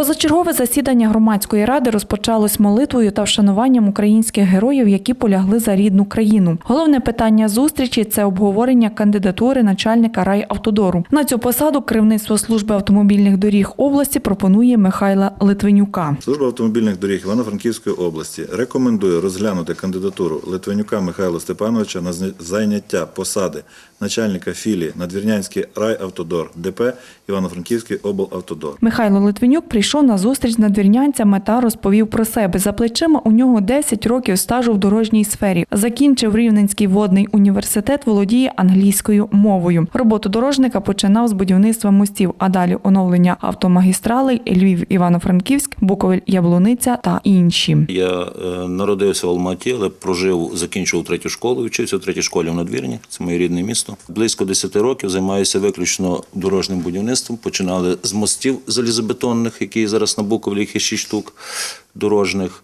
Позачергове засідання громадської ради розпочалось молитвою та вшануванням українських героїв, які полягли за рідну країну. Головне питання зустрічі це обговорення кандидатури начальника райавтодору. На цю посаду керівництво служби автомобільних доріг області пропонує Михайла Литвинюка. Служба автомобільних доріг Івано-Франківської області рекомендує розглянути кандидатуру Литвинюка Михайла Степановича на зайняття посади начальника філії Надвірнянський райавтодор ДП Івано-Франківський облавтодор. Михайло Литвинюк прийшов на зустріч з надвірнянцями та розповів про себе. За плечима у нього 10 років стажу в дорожній сфері. Закінчив Рівненський водний університет, володіє англійською мовою. Роботу дорожника починав з будівництва мостів, а далі оновлення автомагістралей Львів, Івано-Франківськ, Буковель, Яблуниця та інші. Я е, народився в Алматі, але прожив, закінчив третю школу, вчився в третій школі в Надвірні, це моє рідне місто. Близько 10 років займаюся виключно дорожнім будівництвом. Починали з мостів залізобетонних, які зараз на Буковлі їх є 6 штук дорожніх.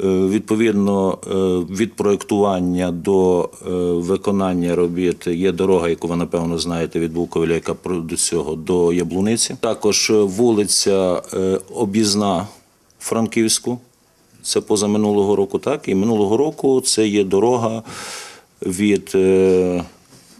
Е, Відповідно, е, від проєктування до е, виконання робіт є дорога, яку ви напевно знаєте від Буковеля, яка до цього до Яблуниці. Також вулиця Об'їзна Франківську. Це поза минулого року, так. І минулого року це є дорога від,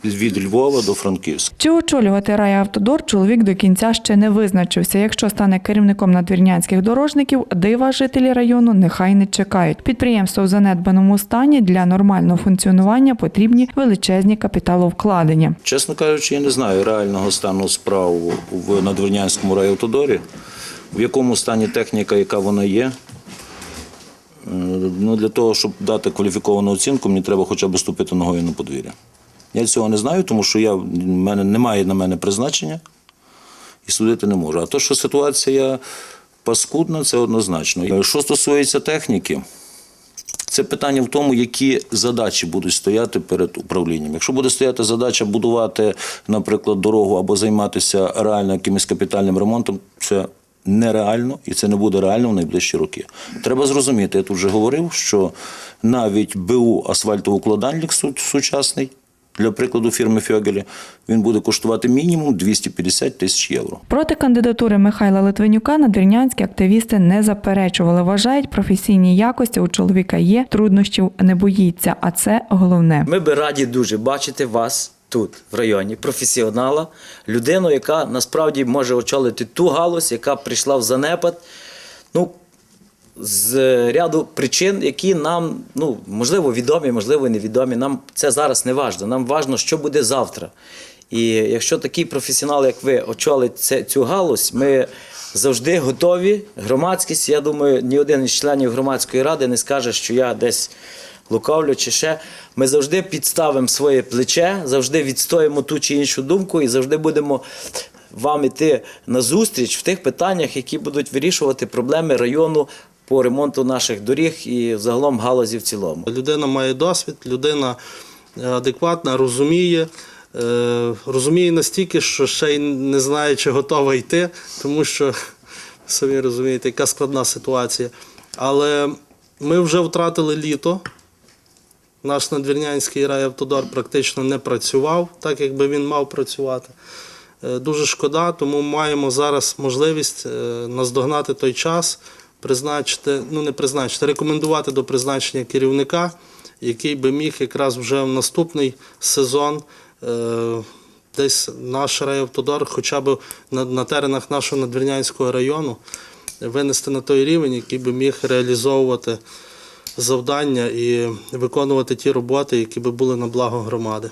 від Львова до Франківська. Чи очолювати райавтодор чоловік до кінця ще не визначився. Якщо стане керівником надвірнянських дорожників, дива жителі району нехай не чекають. Підприємство в занедбаному стані для нормального функціонування потрібні величезні капіталовкладення. Чесно кажучи, я не знаю реального стану справ в Надвірнянському райавтодорі, в якому стані техніка, яка вона є. Е, Ну, для того, щоб дати кваліфіковану оцінку, мені треба хоча б ступити ногою на подвір'я. Я цього не знаю, тому що я, в мене немає на мене призначення і судити не можу. А то, що ситуація паскудна, це однозначно. Е, Що стосується техніки, це питання в тому, які задачі будуть стояти перед управлінням. Якщо буде стояти задача будувати, наприклад, дорогу або займатися реально якимось капітальним ремонтом, це нереально і це не буде реально в найближчі роки. Треба зрозуміти, я тут вже говорив, що навіть БУ асфальтоукладальник су- сучасний. Для прикладу фірми Фьогелі він буде коштувати мінімум 250 тисяч євро. Проти кандидатури Михайла Литвинюка надвірнянські активісти не заперечували. Вважають, професійні якості у чоловіка є, труднощів не боїться, а це головне. Ми би раді дуже бачити вас тут, в районі, професіонала, людину, яка насправді може очолити ту галузь, яка прийшла в занепад. Ну, з ряду причин, які нам, ну, можливо, відомі, можливо, невідомі. Нам це зараз не важливо. Нам важливо, що буде завтра. І якщо такий професіонал, як ви, очолить це, цю галузь, ми завжди готові. Громадськість, я думаю, ні один із членів громадської ради не скаже, що я десь лукавлю чи ще. Ми завжди підставимо своє плече, завжди відстоїмо ту чи іншу думку і завжди будемо вам іти на зустріч в тих питаннях, які будуть вирішувати проблеми району по ремонту наших доріг і загалом галузі в цілому. Людина має досвід, людина е, адекватна, розуміє. е, Розуміє настільки, що ще й не знає, чи готова йти, тому що самі розумієте, яка складна ситуація. Але ми вже втратили літо. Наш надвірнянський райавтодор практично не працював, так якби він мав працювати. Е, Дуже шкода, тому маємо зараз можливість наздогнати той час, призначити, ну не призначити, рекомендувати до призначення керівника, який би міг якраз вже в наступний сезон е, десь наш райавтодор, хоча б на, на теренах нашого надвірнянського району, винести на той рівень, який би міг реалізовувати завдання і виконувати ті роботи, які би були на благо громади.